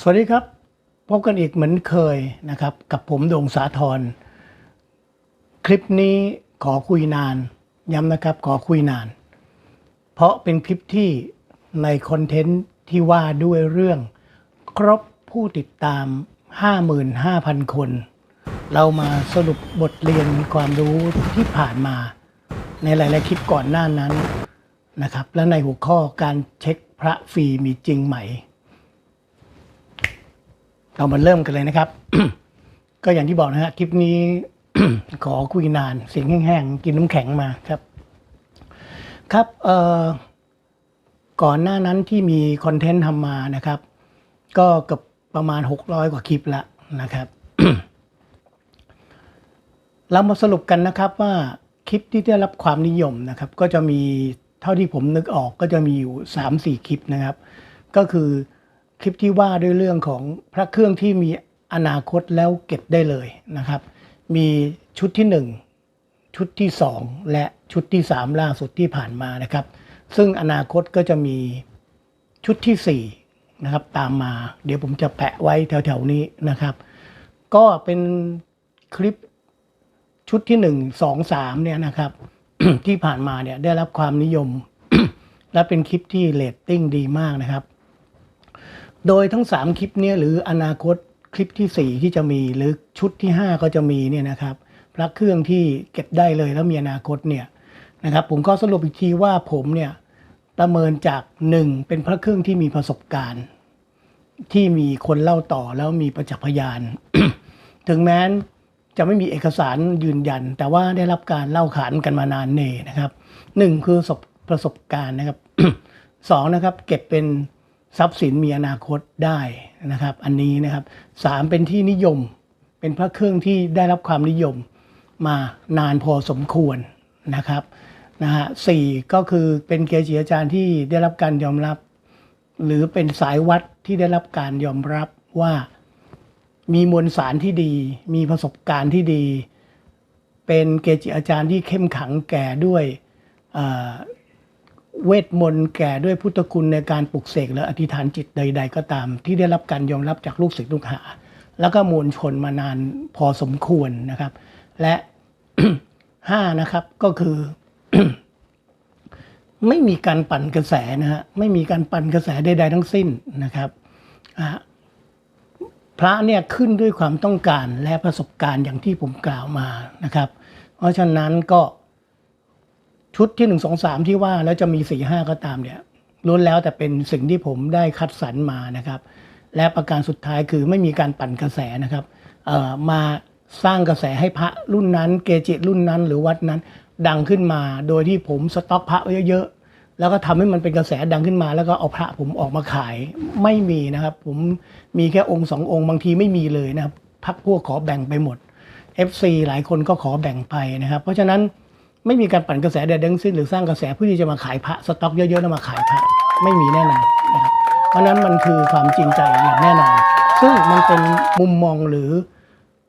สวัสดีครับ พบกันอีกเหมือนเคยนะครับ กับผมโด่งสาธรคลิปนี้ขอคุยนาน ย้ำนะครับขอคุยนาน เพราะเป็นคลิปที่ในคอนเทนต์ที่ว่าด้วยเรื่อง ครบผู้ติดตาม 55,000 คน เรามาสรุปบทเรียนความรู้ที่ผ่านมา ในหลาย ๆ คลิปก่อนหน้านั้นนะครับ และในหัวข้อการเช็คพระฟรีมีจริงไหม เรามาเริ่มกันเลยนะครับ ก็อย่างที่บอกนะฮะคลิปนี้ขอคุยนานเสียงแห้งๆ กินน้ำแข็งมาครับ ครับเอ่อก่อนหน้านั้นที่มีคอนเทนต์ทำมานะครับ ก็เกับประมาณ 600 กว่าคลิปละนะครับเรามาสรุปกันนะครับว่าคลิปที่ได้รับความนิยมนะครับ ก็จะมีเท่าที่ผมนึกออกก็จะมีอยู่ 3-4 คลิปนะครับ ก็คือ คลิปที่ว่าด้วยเรื่องของพระเครื่องที่มีอนาคตแล้วเก็บได้เลยนะครับ มีชุดที่ 1 ชุดที่ 2 และชุดที่ 3 ล่าสุดที่ผ่านมานะครับ ซึ่งอนาคตก็จะมีชุดทีสี่4นะครับตามมา เดี๋ยวผมจะแปะไว้แถวๆนี้นะครับ ก็เป็นคลิปชุดที่หนึ่งสองสามเนี่ยนะครับ ที่ผ่านมาเนี่ยได้รับความนิยม และเป็นคลิปที่เรตติ้งดีมากนะครับ โดยทั้งสามคลิปเนี้หรืออนาคตคลิปที่สี่ที่จะมีหรือชุดที่ห้าก็จะมีเนี่ยนะครับพระเครื่องที่เก็บได้เลยแล้วมีอนาคตเนี่ยนะครับผมก็สรุปอีกทีว่าผมเนี่ยประเมินจากหนึ่งเป็นพระเครื่องที่มีประสบการณ์ ที่มีคนเล่าต่อแล้วมีประจักษ์พยาน ถึงแม้นจะไม่มีเอกสารยืนยัน แต่ว่าได้รับการเล่าขานกันมานานเนนะครับหนึ่งคือประสบประสบการณ์นะครับสองนะครับเก็บเป็น ทรัพย์สินมีอนาคตได้นะครับ อันนี้นะครับสามเป็นที่นิยม เป็นพระเครื่องที่ได้รับความนิยมมานานพอสมควรนะครับนะฮะสี่ก็คือเป็นเกจิอาจารย์ที่ได้รับการยอมรับ หรือเป็นสายวัดที่ได้รับการยอมรับว่ามีมวลสารที่ดี มีประสบการณ์ที่ดี เป็นเกจิอาจารย์ที่เข้มขังแก่ด้วย เวทมนต์แก่ด้วยพุทธคุณในการปลุกเสกและอธิษฐานจิตใด ๆ ก็ตาม ที่ได้รับการยอมรับจากลูกศิษย์ลูกหา แล้วก็มวลชนมานานพอสมควรนะครับ และห้านะครับก็คือไม่มีการปั่นกระแสนะฮะไม่มีการปั่นกระแสใดๆทั้งสิ้นนะครับพระเนี่ยขึ้นด้วยความต้องการและประสบการณ์อย่างที่ผมกล่าวมานะครับ เพราะฉะนั้นก็ ชุดที่หนึ่งสองสามที่ว่าแล้วจะมีสี่ห้าก็ตามเนี่ยล้วนแล้วแต่เป็นสิ่งที่ผมได้คัดสรรมานะครับ และประการสุดท้ายคือไม่มีการปั่นกระแสนะครับมาสร้างกระแสให้พระรุ่นนั้น เกจิรุ่นนั้น หรือวัดนั้น ดังขึ้นมา โดยที่ผมสต็อกพระไว้เยอะๆแล้วก็ทำให้มันเป็นกระแสดังขึ้นมา แล้วก็เอาพระผมออกมาขายไม่มีนะครับ ผมมีแค่องค์สององค์บางทีไม่มีเลยนะครับพักพวกขอแบ่งไปหมด FC หลายคนก็ขอแบ่งไปนะครับ เพราะฉะนั้น ไม่มีการปั่นกระแสใดๆทั้งสิ้นหรือสร้างกระแสเพื่อที่จะมาขายพระสต็อกเยอะๆแล้วมาขายพระไม่มีแน่นอนนะครับเพราะนั้นมันคือความจริงใจอย่างแน่นอน ซึ่งมันเป็นมุมมองหรือ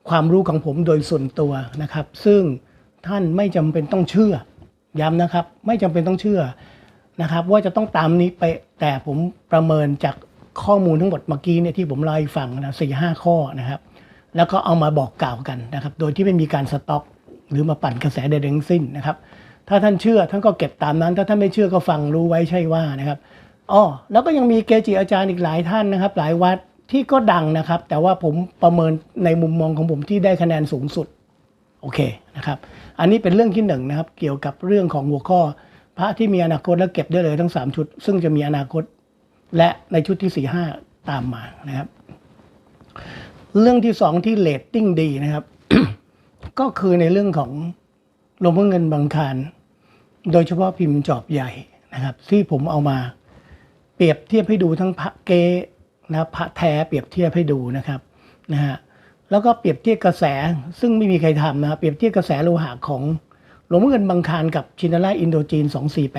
ความรู้ของผมโดยส่วนตัวนะครับ ซึ่งท่านไม่จำเป็นต้องเชื่อย้ำนะครับ ไม่จำเป็นต้องเชื่อนะครับ ว่าจะต้องตามนี้ไปแต่ผมประเมินจากข้อมูลทั้งหมดเมื่อกี้เนี่ยที่ผมเล่ฟังนะสี่ห้าข้อนะครับ แล้วก็เอามาบอกกล่าวกันนะครับ โดยที่ไม่มีการสต็อก หรือมาปั่นกระแสใดๆทั้งสิ้นนะครับ ถ้าท่านเชื่อท่านก็เก็บตามนั้น ถ้าท่านไม่เชื่อก็ฟังรู้ไว้ใช่ว่านะครับอ๋อแล้วก็ยังมีเกจิอาจารย์อีกหลายท่านนะครับ หลายวัดที่ก็ดังนะครับ แต่ว่าผมประเมินในมุมมองของผมที่ได้คะแนนสูงสุดโอเคนะครับ อันนี้เป็นเรื่องที่หนึ่งนะครับ เกี่ยวกับเรื่องของหัวข้อ พระที่มีอนาคตและเก็บได้เลยทั้ง 3 ชุด ซึ่งจะมีอนาคตและในชุดที่4ี่ห้าตามมานะครับ เรื่องที่สองที่เลตติ้งดีนะครับ ก็คือในเรื่องของหลวงพ่อเงินบางคาร โดยเฉพาะพิมพ์จอบใหญ่นะครับ ที่ผมเอามาเปรียบเทียบให้ดูทั้งพระเกนะพระแท้เปรียบเทียบให้ดูนะครับนะฮะแล้วก็เปรียบเทียบกระแสซึ่งไม่มีใครทำนะครับเปรียบเทียบกระแสโลหะของหลวงพ่อเงินบางคารกับชินาราอินโดจีน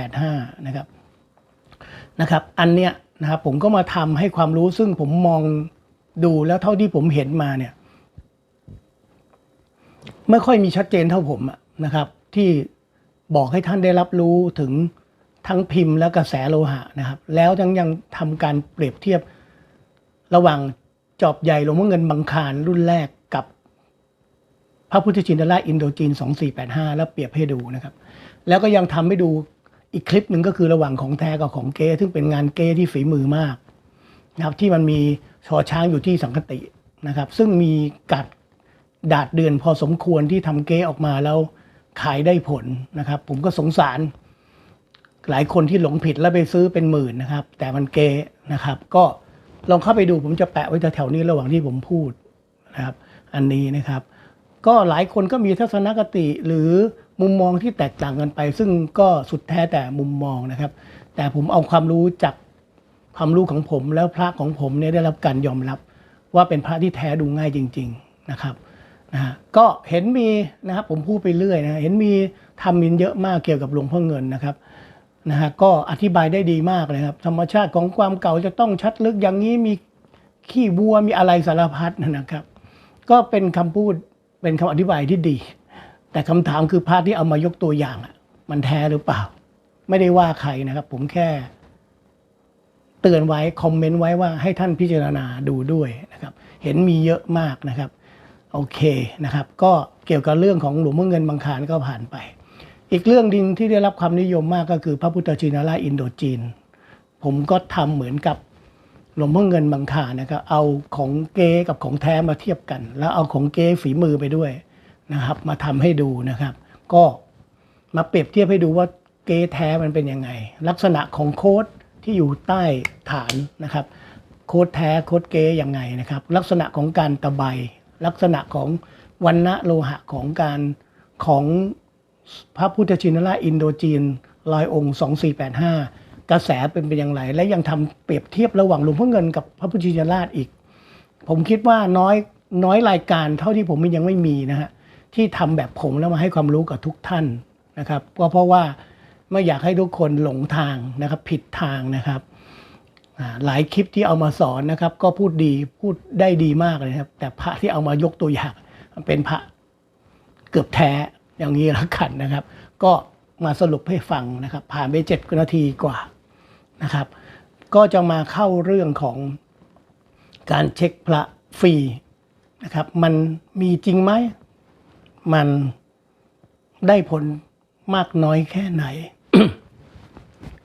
2485 นะครับนะครับ อันเนี้ยนะครับผมก็มาทำให้ความรู้ซึ่งผมมองดูแล้วเท่าที่ผมเห็นมาเนี่ย ไม่ค่อยมีชัดเจนเท่าผมนะครับ ที่บอกให้ท่านได้รับรู้ถึงทั้งพิมพ์และกระแสโลหะนะครับ แล้วยังยังทำการเปรียบเทียบระหว่างจอบใหญ่หลวงพ่อเงินบางคารรุ่นแรกกับพระพุทธชินราชอินโดจีน 2485 แล้วเปรียบให้ดูนะครับ แล้วก็ยังทำให้ดูอีกคลิปหนึ่งก็คือระหว่างของแท้กับของเก้ซึ่งเป็นงานเก้ที่ฝีมือมากนะครับที่มันมีชอช้างอยู่ที่สังคตินะครับ ซึ่งมีกัด ดาดเดือนพอสมควรที่ทำเก้ออกมาแล้วขายได้ผลนะครับ ผมก็สงสาร หลายคนที่หลงผิดแล้วไปซื้อเป็นหมื่นนะครับ แต่มันเก๊นะครับ ก็ลองเข้าไปดูผมจะแปะไว้แถวๆนี้ระหว่างที่ผมพูดนะครับ อันนี้นะครับ ก็หลายคนก็มีทัศนคติหรือมุมมองที่แตกต่างกันไป ซึ่งก็สุดแท้แต่มุมมองนะครับ แต่ผมเอาความรู้จากความรู้ของผมแล้วพระของผมเนี่ยได้รับการยอมรับว่าเป็นพระที่แท้ดูง่ายจริง ๆนะครับ นะก็เห็นมีนะครับผมพูดไปเรื่อยนะเห็นมีทำมินเยอะมากเกี่ยวกับหลวงพ่อเงินนะครับนะฮะก็อธิบายได้ดีมากเลยครับ ธรรมชาติของความเก่าจะต้องชัดลึกอย่างนี้มีขี้บัวมีอะไรสารพัดนะครับ ก็เป็นคำพูดเป็นคำอธิบายที่ดี แต่คำถามคือพระที่เอามายกตัวอย่างอะมันแท้หรือเปล่า ไม่ได้ว่าใครนะครับ ผมแค่เตือนไว้คอมเมนต์ไว้ว่าให้ท่านพิจารณาดูด้วยนะครับ เห็นมีเยอะมากนะครับ โอเคนะครับ ก็เกี่ยวกับเรื่องของหลวงพ่อเงินบางคารก็ผ่านไป อีกเรื่องดิงที่ได้รับความนิยมมากก็คือพระพุทธชินราชอินโดจีน ผมก็ทำเหมือนกับหลวงพ่อเงินบางคานะครับ เอาของเก๊กับของแท้มาเทียบกัน แล้วเอาของเก๊ฝีมือไปด้วยนะครับ มาทำให้ดูนะครับ ก็มาเปรียบเทียบให้ดูว่าเก๊แท้มันเป็นยังไง ลักษณะของโค้ดที่อยู่ใต้ฐานนะครับ โค้ดแท้โค้ดเก๊ยังไงนะครับ ลักษณะของการตะไบ ลักษณะของวันณะโลหะของการของพระพุทธชินราชอินโดจีนลอยองค์ 2485 กระแสเป็นเป็นอย่างไร และยังทำเปรียบเทียบระหว่างหลวงพ่อเงินกับพระพุทธชินราชอีก ผมคิดว่าน้อยน้อยรายการเท่าที่ผมยังไม่มีนะฮะที่ทำแบบผมแล้วมาให้ความรู้กับทุกท่านนะครับก็เพราะว่าไม่อยากให้ทุกคนหลงทางนะครับผิดทางนะครับ หลายคลิปที่เอามาสอนนะครับ ก็พูดดีพูดได้ดีมากเลยครับ แต่พระที่เอามายกตัวอย่างมันเป็นพระเกือบแท้อย่างนี้แล้วกันนะครับ ก็มาสรุปให้ฟังนะครับ ผ่านไปเจ็ดนาทีกว่านะครับ ก็จะมาเข้าเรื่องของการเช็คพระฟรีนะครับ มันมีจริงไหมมันได้ผลมากน้อยแค่ไหน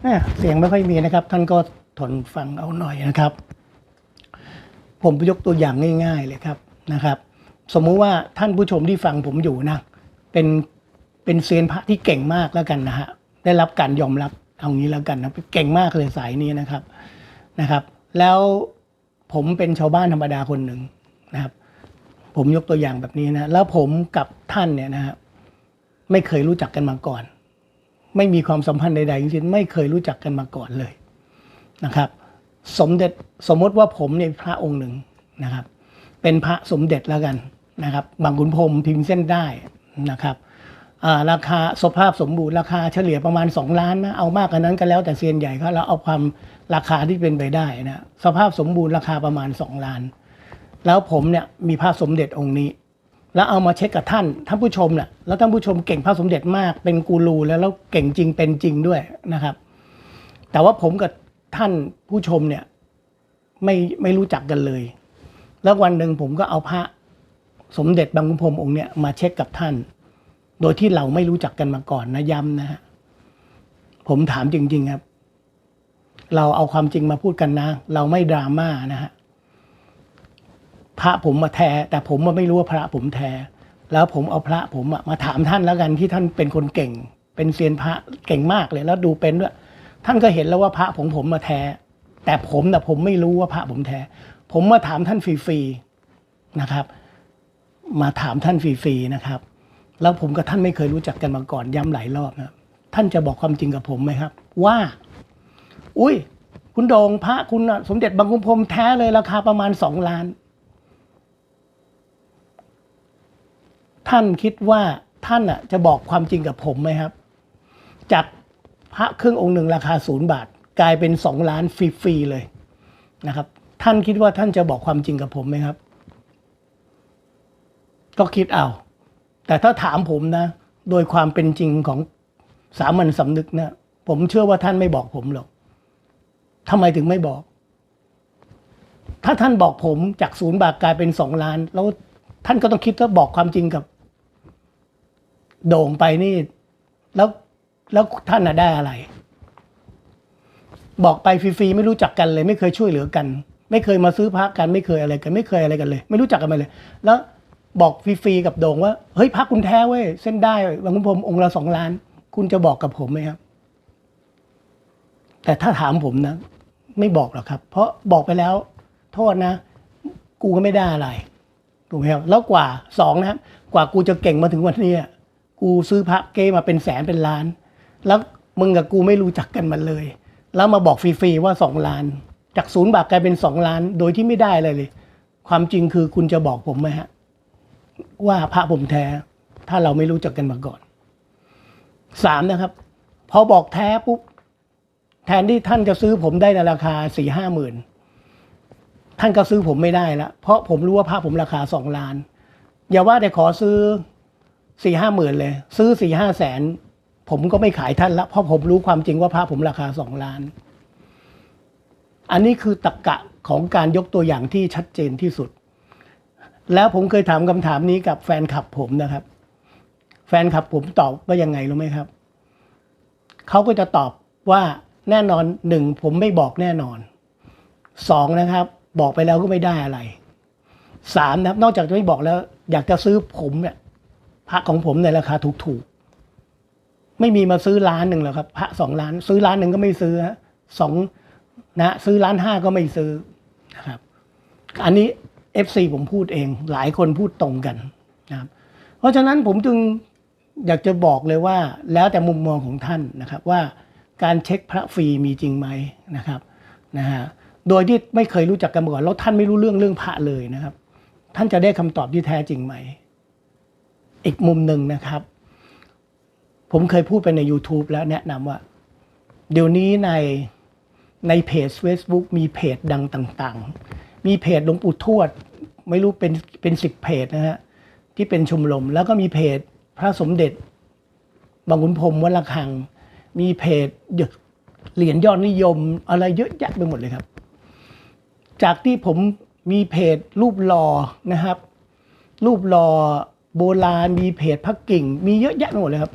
แม่เสียงไม่ค่อยมีนะครับ ท่านก็ ทนฟังเอาหน่อยนะครับ ผมยกตัวอย่างง่าย ๆเลยครับนะครับ สมมุติว่าท่านผู้ชมที่ฟังผมอยู่นะ เป็นเป็นเซียนพระที่เก่งมากแล้วกันนะฮะได้รับการยอมรับเอางี้แล้วกันนะเก่งมากเลยสายนี้นะครับนะครับ แล้วผมเป็นชาวบ้านธรรมดาคนหนึ่งนะครับ ผมยกตัวอย่างแบบนี้นะแล้วผมกับท่านเนี่ยนะฮะไม่เคยรู้จักกันมาก่อน ไม่มีความสัมพันธ์ใดๆทั้งสิ้นไม่เคยรู้จักกันมาก่อนเลย นะครับ สมเด็จสมมติว่าผมเนี่ยพระองค์หนึ่งนะครับ เป็นพระสมเด็จแล้วกันนะครับบางขุนพรมพิมพ์เส้นได้นะครับราคาสภาพสมบูรณ์ราคาเฉลี่ยประมาณ 2 ล้านนะเอามากกว่านั้นก็แล้วแต่เซียนใหญ่เขาแล้วเอาความราคาที่เป็นไปได้นะสภาพสมบูรณ์ราคาประมาณ 2 ล้าน แล้วผมเนี่ยมีพระสมเด็จองค์นี้ แล้วเอามาเช็คกับท่านท่านผู้ชมเนี่ยแล้วท่านผู้ชมเก่งพระสมเด็จมากเป็นกูรูแล้วแล้วเก่งจริงเป็นจริงด้วยนะครับ แต่ว่าผมกับ ท่านผู้ชมเนี่ยไม่ไม่รู้จักกันเลย แล้ววันหนึ่งผมก็เอาพระสมเด็จบางขุนพรมองค์เนี่ยมาเช็คกับท่าน โดยที่เราไม่รู้จักกันมาก่อนนะย้ำนะฮะผมถามจริง ๆครับ เราเอาความจริงมาพูดกันนะ เราไม่ดราม่านะฮะพระผมมาแท้แต่ผมไม่รู้ว่าพระผมแท้แล้วผมเอาพระผมมาถามท่านแล้วกันที่ท่านเป็นคนเก่ง เป็นเซียนพระเก่งมากเลยแล้วดูเป็นด้วย ท่านก็เห็นแล้วว่าพระของผมมาแท้ แต่ผมนะผมไม่รู้ว่าพระผมแท้ ผมมาถามท่านฟรีๆนะครับ มาถามท่านฟรีๆนะครับ แล้วผมกับท่านไม่เคยรู้จักกันมาก่อนย้ำหลายรอบนะท่านจะบอกความจริงกับผมไหมครับ ว่า อุ้ยคุณโดงพระคุณสมเด็จบางคุมพรมแท้เลยราคาประมาณสองล้าน ท่านคิดว่าท่านอะจะบอกความจริงกับผมไหมครับ จาก พระเครื่ององค์หนึ่งราคาศูนย์บาท กลายเป็นสองล้านฟรีๆเลยนะครับ ท่านคิดว่าท่านจะบอกความจริงกับผมไหมครับ ก็คิดเอา แต่ถ้าถามผมนะ โดยความเป็นจริงของสามัญสำนึกนะ ผมเชื่อว่าท่านไม่บอกผมหรอกทำไมถึงไม่บอก ถ้าท่านบอกผมจากศูนย์บาทกลายเป็นสองล้าน แล้วท่านก็ต้องคิดว่าบอกความจริงกับ โด่งไปนี่ แล้ว แล้วท่านน่ะได้อะไร บอกไปฟรีๆไม่รู้จักกันเลย ไม่เคยช่วยเหลือกัน ไม่เคยมาซื้อพระกันไม่เคยอะไรกัน ไม่เคยอะไรกันเลย ไม่รู้จักกันมาเลย แล้วบอกฟรีๆกับโด่งว่าเฮ้ยพระคุณแท้เว้ยเส้นได้บางคุณผมองค์ละสองล้าน คุณจะบอกกับผมไหมครับ แต่ถ้าถามผมนะ ไม่บอกหรอกครับ เพราะบอกไปแล้ว โทษนะ กูก็ไม่ได้อะไรถูกไหมครับแล้วกว่าสองนะครับ กว่ากูจะเก่งมาถึงวันนี้กูซื้อพระเก้มาเป็นแสนเป็นล้าน แล้วมึงกับกูไม่รู้จักกันมาเลย แล้วมาบอกฟรีๆว่าสองล้าน จากศูนย์บาทกลายเป็นสองล้าน โดยที่ไม่ได้อะไรเลย ความจริงคือคุณจะบอกผมไหมฮะ ว่าพระผมแท้ ถ้าเราไม่รู้จักกันมาก่อนสามนะครับ พอบอกแท้ปุ๊บแทนที่ท่านจะซื้อผมได้ในราคาสี่ห้าหมื่นท่านก็ซื้อผมไม่ได้ละเพราะผมรู้ว่าพระผมราคาสองล้าน อย่าว่าแต่ขอซื้อสี่ห้าหมื่นเลย ซื้อสี่ห้าแสน ผมก็ไม่ขายท่านละเพราะผมรู้ความจริงว่าพระผมราคาสองล้าน อันนี้คือตรกกะของการยกตัวอย่างที่ชัดเจนที่สุด แล้วผมเคยถามคำถามนี้กับแฟนคลับผมนะครับ แฟนคลับผมตอบว่ายังไงรู้ไหมครับ เขาก็จะตอบว่าแน่นอนหนึ่งผมไม่บอกแน่นอนสองนะครับ บอกไปแล้วก็ไม่ได้อะไรสามนะครับ นอกจากจะไม่บอกแล้ว อยากจะซื้อผมเนี่ยพระของผมในราคาถูกๆ ไม่มีมาซื้อล้านหนึ่งหรอกครับพระสองล้าน ซื้อล้านหนึ่งก็ไม่ซื้อสองนะซื้อล้านห้าก็ไม่ซื้อนะครับ อันนี้ FC ผมพูดเอง หลายคนพูดตรงกันนะครับ เพราะฉะนั้นผมจึงอยากจะบอกเลยว่า แล้วแต่มุมมองของท่านนะครับว่าการเช็คพระฟรีมีจริงไหมนะครับนะฮะโดยที่ไม่เคยรู้จักกันมาก่อนแล้วท่านไม่รู้เรื่องเรื่องพระเลยนะครับ ท่านจะได้คำตอบที่แท้จริงไหม อีกมุมหนึ่งนะครับ ผมเคยพูดไปใน YouTube แล้วแนะนำว่า เดี๋ยวนี้ในในเพจ Facebook มีเพจดังต่างๆ มีเพจหลวงปู่ทวด ไม่รู้เป็นเป็นสิบเพจนะฮะที่เป็นชมรมแล้วก็มีเพจพระสมเด็จบางขุนพรมวัดระฆัง มีเพจเหรียญยอดนิยม อะไรเยอะแยะไปหมดเลยครับ จากที่ผมมีเพจรูปหล่อนะครับ รูปหล่อโบราณมีเพจพระกิ่ง มีเยอะแยะไปหมดเลยครับ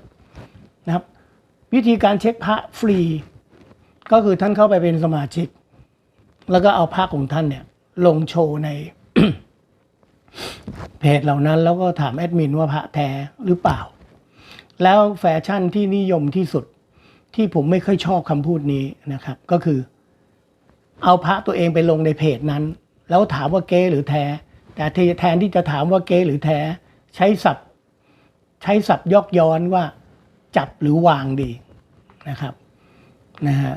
นะครับ วิธีการเช็คพระฟรี ก็คือท่านเข้าไปเป็นสมาชิก แล้วก็เอาพระของท่านเนี่ย ลงโชว์ในเพจเหล่านั้น แล้วก็ถามแอดมินว่าพระแท้หรือเปล่า แล้วแฟชั่นที่นิยมที่สุดที่ผมไม่ค่อยชอบคำพูดนี้นะครับ ก็คือ เอาพระตัวเองไปลงในเพจนั้น แล้วถามว่าเก๊หรือแท้ แต่แทนที่จะถามว่าเก๊หรือแท้ ใช้ศัพท์ ใช้ศัพท์ยอกย้อนว่า จับหรือวางดีนะครับนะฮะ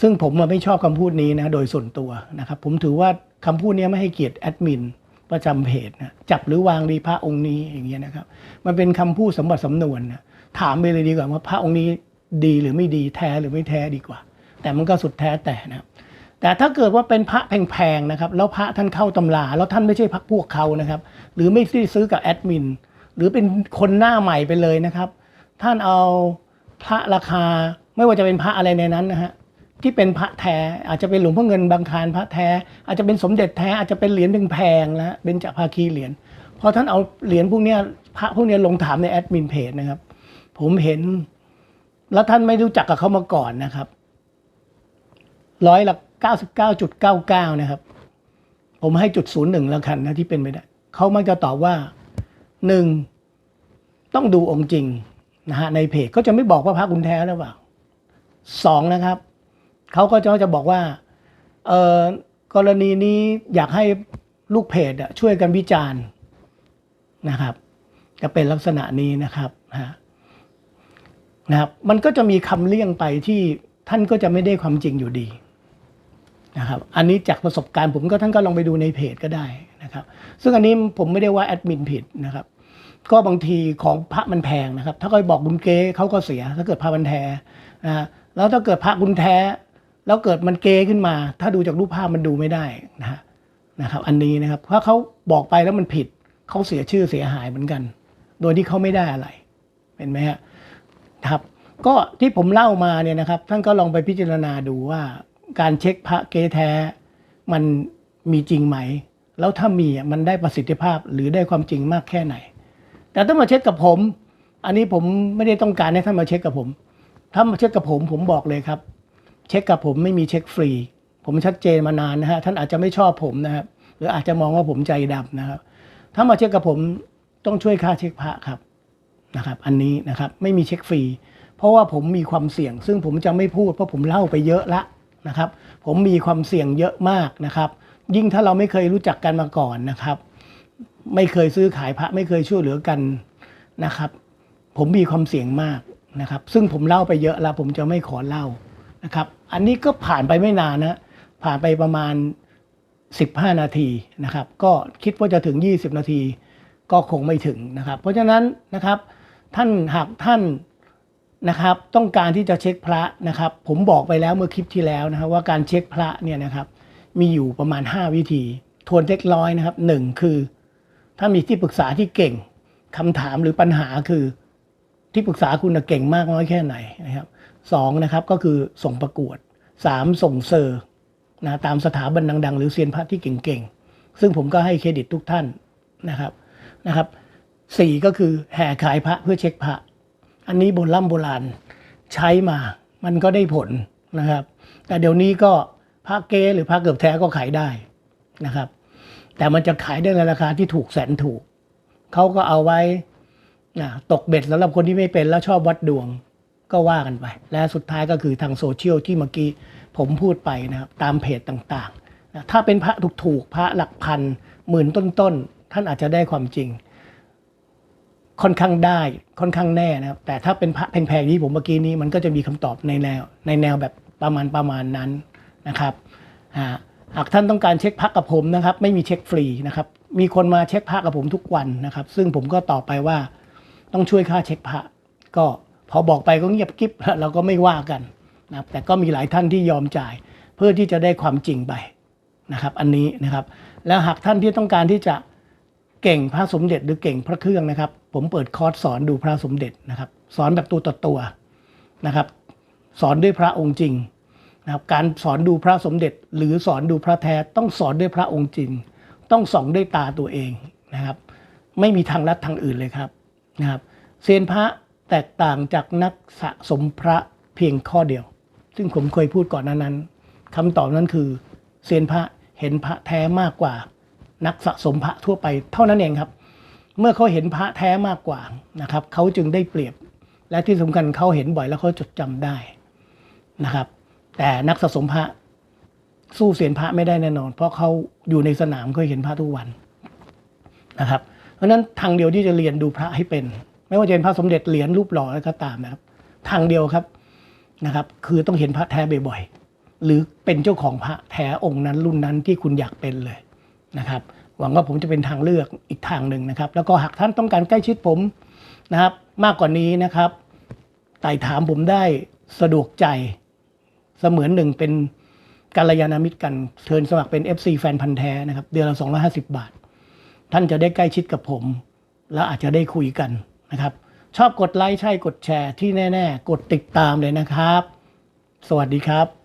ซึ่งผมไม่ชอบคำพูดนี้นะโดยส่วนตัวนะครับ ผมถือว่าคำพูดนี้ไม่ให้เกียรติแอดมินประจำเพจนะจับหรือวางดีพระองค์นี้อย่างเงี้ยนะครับ มันเป็นคำพูดสมบัติสำนวนนะถามไปเลยดีกว่าว่าพระองค์นี้ดีหรือไม่ดีแท้หรือไม่แท้ดีกว่า แต่มันก็สุดแท้แต่นะครับแต่ถ้าเกิดว่าเป็นพระแพงๆนะครับ แล้วพระท่านเข้าตำราแล้วท่านไม่ใช่พักพวกเขานะครับ หรือไม่ได้ซื้อกับแอดมินหรือเป็นคนหน้าใหม่ไปเลยนะครับ ท่านเอาพระราคาไม่ว่าจะเป็นพระอะไรในนั้นนะฮะที่เป็นพระแท้อาจจะเป็นหลวงพ่อเงินบางคารพระแท้ อาจจะเป็นสมเด็จแท้อาจจะเป็นเหรียญแพงๆนะเป็นจัภาคีเหรียญพอท่านเอาเหรียญพวกนี้พระพวกนี้ลงถามในแอดมินเพจนะครับ ผมเห็น แล้วท่านไม่รู้จักกับเขามาก่อนนะครับร้อยละเก้าสิบเก้าจุดเก้าเก้านะครับ ผมให้จุดศูนย์หนึ่งแล้วกันนะที่เป็นไปได้เขามักจะตอบว่าหนึ่งต้องดูองค์จริง นะฮะในเพจก็จะไม่บอกว่าพระคุณแท้หรือเปล่าสองนะครับเขาก็จะจะบอกว่าเออกรณีนี้อยากให้ลูกเพจช่วยกันวิจารณ์นะครับ จะเป็นลักษณะนี้นะครับฮะนะครับ มันก็จะมีคำเลี่ยงไปที่ท่านก็จะไม่ได้ความจริงอยู่ดีนะครับ อันนี้จากประสบการณ์ผมก็ท่านก็ลองไปดูในเพจก็ได้นะครับ ซึ่งอันนี้ผมไม่ได้ว่าแอดมินผิดนะครับ ก็บางทีของพระมันแพงนะครับ ถ้าเขาบอกบุญเก้เขาก็เสีย ถ้าเกิดพระมันแท้นะแล้วถ้าเกิดพระบุญแท้ แล้วเกิดมันเก้ขึ้นมา ถ้าดูจากรูปภาพมันดูไม่ได้นะฮะนะครับ อันนี้นะครับเพราเขาบอกไปแล้วมันผิดเขาเสียชื่อเสียหายเหมือนกัน โดยที่เขาไม่ได้อะไรเห็นไหมฮะครับ ก็ที่ผมเล่ามาเนี่ยนะครับ ท่านก็ลองไปพิจารณาดูว่า การเช็คพระเกแท้ มันมีจริงไหม แล้วถ้ามีอะมันได้ประสิทธิภาพหรือได้ความจริงมากแค่ไหน แต่ถ้ามาเช็คกับผม อันนี้ผมไม่ได้ต้องการให้ท่านมาเช็คกับผม ถ้ามาเช็คกับผมผมบอกเลยครับ เช็คกับผมไม่มีเช็คฟรี ผมชัดเจนมานานนะฮะท่านอาจจะไม่ชอบผมนะครับ หรืออาจจะมองว่าผมใจดำนะครับ ถ้ามาเช็คกับผมต้องช่วยค่าเช็คพระครับนะครับ อันนี้นะครับไม่มีเช็คฟรี เพราะว่าผมมีความเสี่ยง ซึ่งผมจะไม่พูดเพราะผมเล่าไปเยอะละนะครับ ผมมีความเสี่ยงเยอะมากนะครับ ยิ่งถ้าเราไม่เคยรู้จักกันมาก่อนนะครับ ไม่เคยซื้อขายพระไม่เคยช่วยเหลือกันนะครับ ผมมีความเสี่ยงมากนะครับ ซึ่งผมเล่าไปเยอะแล้วผมจะไม่ขอเล่านะครับ อันนี้ก็ผ่านไปไม่นานนะผ่านไปประมาณ 15 นาทีนะครับ ก็คิดว่าจะถึง 20 นาทีก็คงไม่ถึงนะครับ เพราะฉะนั้นนะครับท่านหากท่านนะครับต้องการที่จะเช็คพระนะครับ ผมบอกไปแล้วเมื่อคลิปที่แล้วนะครับว่าการเช็คพระเนี่ยนะครับมีอยู่ประมาณ 5 วิธี ทวนเล็กร้อยนะครับหนึ่งคือ ถ้ามีที่ปรึกษาที่เก่งคำถามหรือปัญหาคือที่ปรึกษาคุณเก่งมากน้อยแค่ไหนนะครับสองนะครับก็คือส่งประกวดสามส่งเซอร์นะตามสถาบันดัง ๆ หรือเซียนพระที่เก่งๆ ซึ่งผมก็ให้เครดิตทุกท่านนะครับนะครับสี่ก็คือแห่ขายพระเพื่อเช็คพระ อันนี้โบราณโบราณใช้มามันก็ได้ผลนะครับ แต่เดี๋ยวนี้ก็พระเกหรือพระเกือบแท้ก็ขายได้นะครับ แต่มันจะขายได้ในราคาที่ถูกแสนถูก เขาก็เอาไว้ตกเบ็ดสำหรับคนที่ไม่เป็นแล้วชอบวัดดวงก็ว่ากันไป และสุดท้ายก็คือทางโซเชียลที่เมื่อกี้ผมพูดไปนะครับตามเพจต่างๆ ถ้าเป็นพระถูกๆพระหลักพันหมื่นต้นๆ ท่านอาจจะได้ความจริง ค่อนข้างได้ค่อนข้างแน่นะครับ แต่ถ้าเป็นพระแพงๆที่ผมเมื่อกี้นี้มันก็จะมีคำตอบในแนวในแนวแบบประมาณประมาณนั้นนะครับอ่า หากท่านต้องการเช็คพักกับผมนะครับ ไม่มีเช็คฟรีนะครับ มีคนมาเช็คพักกับผมทุกวันนะครับ ซึ่งผมก็ตอบไปว่า ต้องช่วยค่าเช็คพระก็พอบอกไปก็เงียบกิ๊บเราก็ไม่ว่ากันนะครับ แต่ก็มีหลายท่านที่ยอมจ่าย เพื่อที่จะได้ความจริงไปนะครับ อันนี้นะครับ แล้วหากท่านที่ต้องการที่จะเก่งพระสมเด็จหรือเก่งพระเครื่องนะครับ ผมเปิดคอร์สสอนดูพระสมเด็จนะครับ สอนแบบตัวต่อตัวนะครับ สอนด้วยพระองค์จริง นะครับการสอนดูพระสมเด็จ หรือสอนดูพระแท้ต้องสอนด้วยพระองค์จริง ต้องส่องด้วยตาตัวเองนะครับ ไม่มีทางลัดทางอื่นเลยครับนะครับเซียนพระแตกต่างจากนักสะสมพระเพียงข้อเดียว ซึ่งผมเคยพูดก่อนหนานั้นคำตอบนั้นคือเซียนพระเห็นพระแท้มากกว่า นักสะสมพระทั่วไป เท่านั้นเองครับ เมื่อเขาเห็นพระแท้มากกว่านะครับเขาจึงได้เปรียบ และที่สำคัญเขาเห็นบ่อยแล้วเขาจดจำได้นะครับ แต่นักสะสมพระสู้เสียนพระไม่ได้แน่นอน เพราะเขาอยู่ในสนามเขาเห็นพระทุกวันนะครับ เพราะฉะนั้นทางเดียวที่จะเรียนดูพระให้เป็น ไม่ว่าจะเป็นพระสมเด็จเหรียญรูปหล่ออะไรก็ตามนะครับ ทางเดียวครับนะครับ คือต้องเห็นพระแท้บ่อยๆหรือเป็นเจ้าของพระแท้องค์นั้นรุ่นนั้นที่คุณอยากเป็นเลยนะครับ หวังว่าผมจะเป็นทางเลือกอีกทางหนึ่งนะครับ แล้วก็หากท่านต้องการใกล้ชิดผมนะครับ มากกว่านี้นะครับไต่ถามผมได้สะดวกใจ เสมือนหนึ่งเป็นกัลยาณมิตรกันเชิญสมัครเป็น FC แฟนพันธ์แท้นะครับเดือนละ250 บาท ท่านจะได้ใกล้ชิดกับผม แล้วอาจจะได้คุยกันนะครับ ชอบกดไลค์ใช่กดแชร์ที่แน่ ๆ กดติดตามเลยนะครับ สวัสดีครับ